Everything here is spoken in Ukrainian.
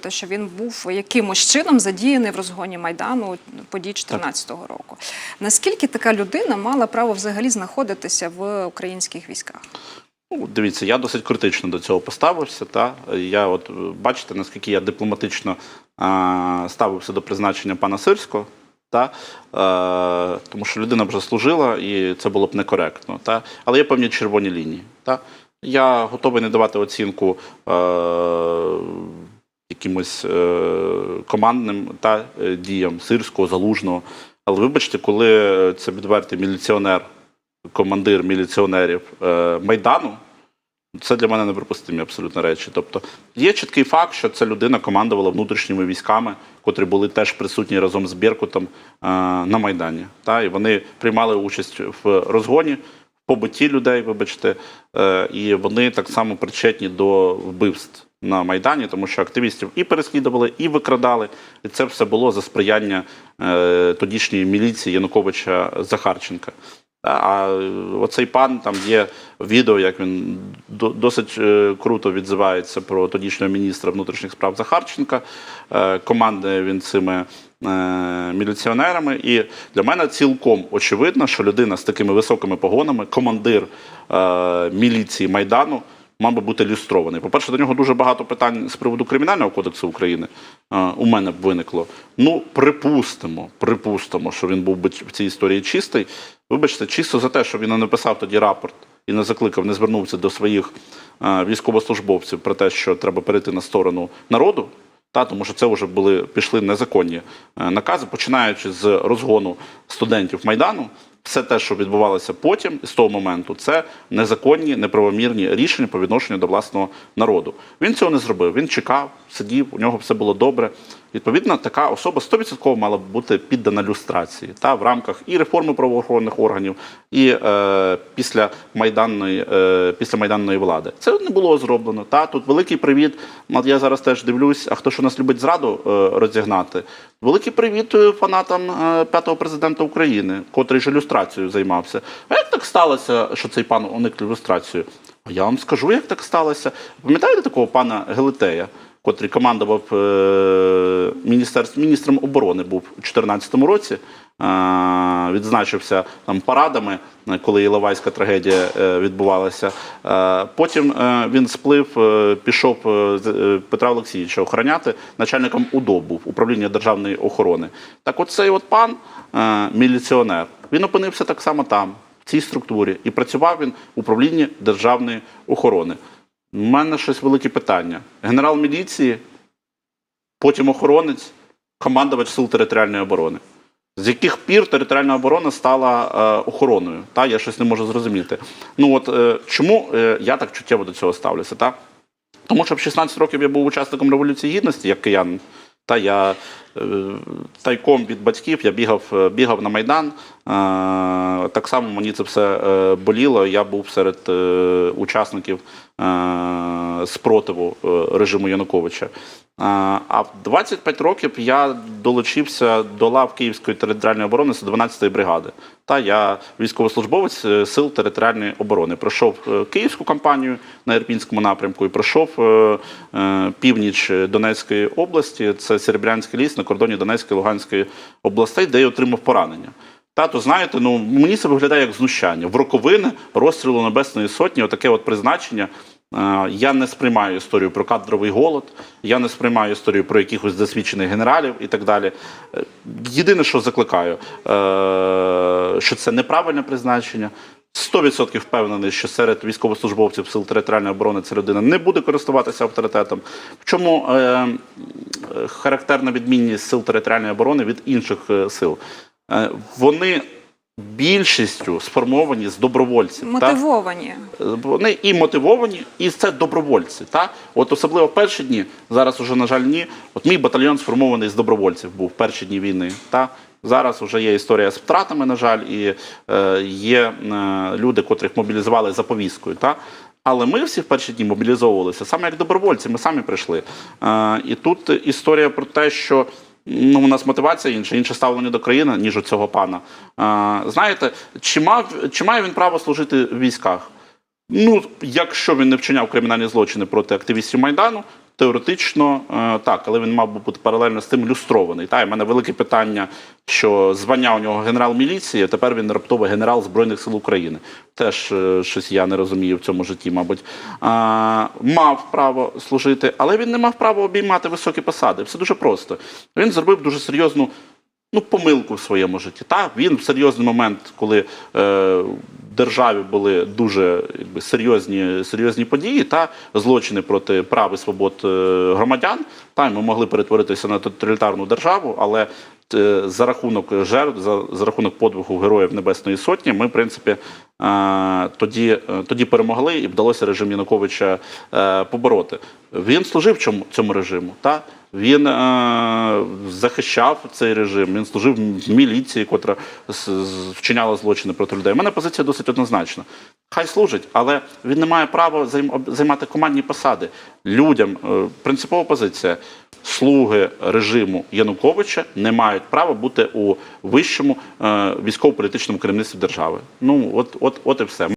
Те, що він був якимось чином задіяний в розгоні майдану подій 2014 року. Наскільки така людина мала право взагалі знаходитися в українських військах? Ну, дивіться, я досить критично до цього поставився. Та я, от бачите, наскільки я дипломатично а, ставився до призначення пана Сирського. Та, е, тому що людина б заслужила, і це було б некоректно. Та? Але є певні червоні лінії. Та? Я готовий не давати оцінку е, якимось е, командним та, е, діям сирського, залужного. Але вибачте, коли це відвертий міліціонер, командир міліціонерів е, Майдану, це для мене неприпустимі абсолютно речі. Тобто є чіткий факт, що ця людина командувала внутрішніми військами, котрі були теж присутні разом з Беркутом е, на Майдані. Та? І вони приймали участь в розгоні, в побитті людей, вибачте, е, і вони так само причетні до вбивств. На Майдані, тому що активістів і переслідували, і викрадали. І це все було за сприяння е, тодішньої міліції Януковича Захарченка. А а оцей пан там є відео, як він досить е, круто відзивається про тодішнього міністра внутрішніх справ Захарченка. Е, Командує він цими е, міліціонерами. І для мене цілком очевидно, що людина з такими високими погонами, командир е, міліції Майдану, мав би бути люстрований. По-перше, до нього дуже багато питань з приводу Кримінального кодексу України е, у мене б виникло. Ну, припустимо, припустимо, що він був би в цій історії чистий. Вибачте, чисто за те, що він не написав тоді рапорт і не закликав, не звернувся до своїх е, військовослужбовців про те, що треба перейти на сторону народу. Та, тому що це вже були пішли незаконні е, накази, починаючи з розгону студентів майдану. Все те, що відбувалося потім, з того моменту, це незаконні, неправомірні рішення по відношенню до власного народу. Він цього не зробив. Він чекав, сидів, у нього все було добре. Відповідно, така особа 100% мала б бути піддана люстрації та в рамках і реформи правоохоронних органів, і е, після майданної е, після майданної влади. Це не було зроблено. Та тут великий привіт. Я зараз теж дивлюсь, а хто у нас любить зраду е, розігнати? Великий привіт е, фанатам е, п'ятого президента України, котрий же ж ілюстрацією займався. А як так сталося, що цей пан уник ілюстрацію? А я вам скажу, як так сталося. Пам'ятаєте такого пана Гелетея? котрий командував е, міністром оборони був у 2014 році, е, відзначився там парадами, коли Іловайська трагедія е, відбувалася. Е, Потім він сплив, пішов Петра Олексійовича охороняти. Начальником УДО був управління державної охорони. Так, от цей от пан міліціонер, він опинився так само там, в цій структурі, і працював він в управлінні державної охорони. У мене щось велике питання. Генерал міліції, потім охоронець, командувач сил територіальної оборони. З яких пір територіальна оборона стала е, охороною? Та? Я щось не можу зрозуміти. Ну от е, чому е, я так чуттєво до цього ставлюся? Та? Тому що в 16 років я був учасником Революції Гідності, як киян. Та я е, тайком від батьків я бігав, е, бігав на Майдан. Е, так само мені це все е, боліло. Я був серед е, учасників спротиву режиму Януковича. А в 25 років я долучився до лав Київської територіальної оборони з 12-ї бригади. Та я військовослужбовець сил територіальної оборони. Пройшов київську кампанію на Ірпінському напрямку і пройшов північ Донецької області. Це Серебрянський ліс на кордоні Донецької і Луганської областей, де я отримав поранення. Тато, знаєте, ну мені це виглядає як знущання. В роковини розстрілу Небесної Сотні, отаке от призначення. Е, Я не сприймаю історію про кадровий голод, я не сприймаю історію про якихось досвідчених генералів і так далі. Е, Єдине, що закликаю, е, що це неправильне призначення. 100% впевнений, що серед військовослужбовців сил територіальної оборони ця людина не буде користуватися авторитетом. В чому характерна відмінність сил територіальної оборони від інших сил? Е, вони більшістю сформовані з добровольців. Мотивовані. Вони і мотивовані, і це добровольці. Та? От особливо в перші дні, зараз уже, на жаль, ні. От мій батальйон сформований з добровольців був в перші дні війни. Та? Зараз вже є історія з втратами, на жаль, і е, є е, люди, котрих мобілізували за повісткою. Та? Але ми всі в перші дні мобілізовувалися саме як добровольці, ми самі прийшли. Е, і тут історія про те, що ну, у нас мотивація інша, інше ставлення до країни, ніж у цього пана. Е, знаєте, чи, мав, чи має він право служити в військах? Ну, якщо він не вчиняв кримінальні злочини проти активістів Майдану, Теоретично е, так, але він мав би бути паралельно з тим люстрований. Та, в мене велике питання, що звання у нього генерал міліції, а тепер він раптово генерал Збройних сил України. Теж е, щось я не розумію в цьому житті, мабуть. А, мав право служити, але він не мав права обіймати високі посади. Все дуже просто. Він зробив дуже серйозну ну, помилку в своєму житті. Та він в серйозний момент, коли е, державі були дуже якби, серйозні, серйозні події та злочини проти прав і свобод е, громадян, та ми могли перетворитися на тоталітарну державу, але за рахунок жертв, за, за рахунок подвигу героїв Небесної Сотні, ми, в принципі, е, тоді, е, тоді перемогли і вдалося режим Януковича е, побороти. Він служив цьому, цьому режиму. Та? Він е, захищав цей режим, він служив в міліції, котра вчиняла злочини проти людей. У мене позиція досить однозначна. Хай служить, але він не має права займати командні посади. Людям е, принципова позиція. Слуги режиму Януковича не мають права бути у вищому е, військово-політичному керівництві держави. Ну от, от, от і все.